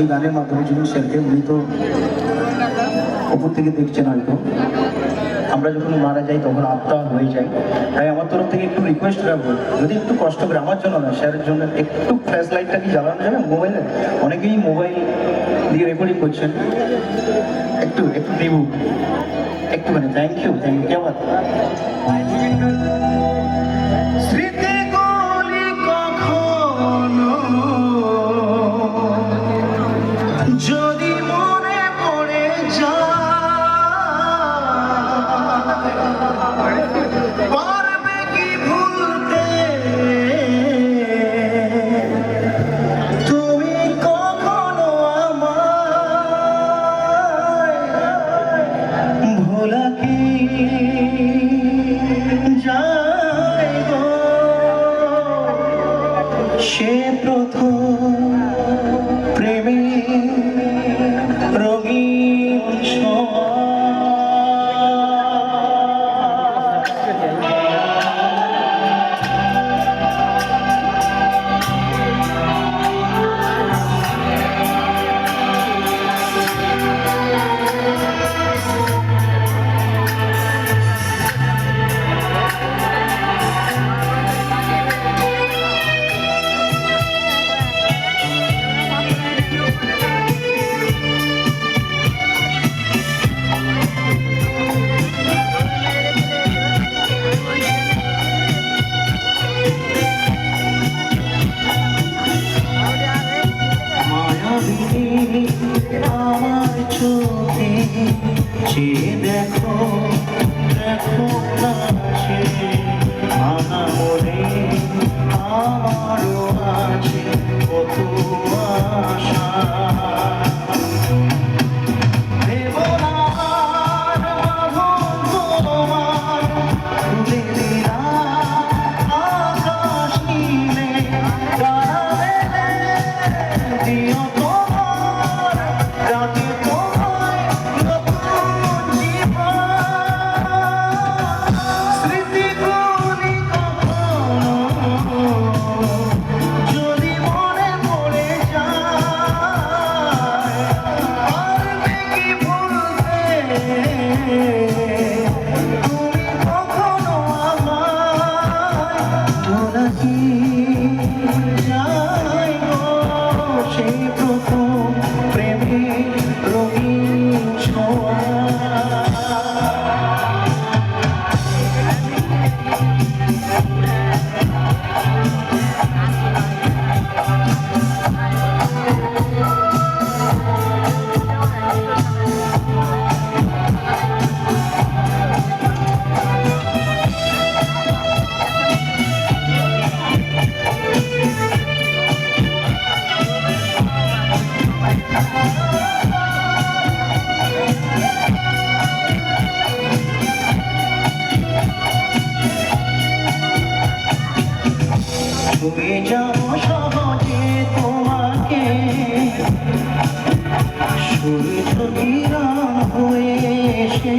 এই গানের মাধ্যমে যিনি স্যারকে উনি তো ওপর থেকে দেখছেন হয়তো। আমরা যখন মারা যাই, তখন আত্মা হয়ে যাই তাই আমার তরফ থেকে একটু রিকোয়েস্ট রাখব, যদি একটু কষ্ট করে, আমার জন্য না, স্যারের জন্য একটু ফ্ল্যাশ লাইটটা কি জ্বালানো যাবে? মোবাইলে অনেকেই মোবাইল দিয়ে রেকর্ডিং করছেন। একটু একটু দেবু। একটু মানে থ্যাংক ইউ থ্যাংক ইউ কেমন you. চেয়ে দেখো দেখো নাচে আমারও আছে। যাও সহজে তোমাকে সূর্য কিরণ হয়ে এসে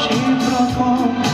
সে প্রথম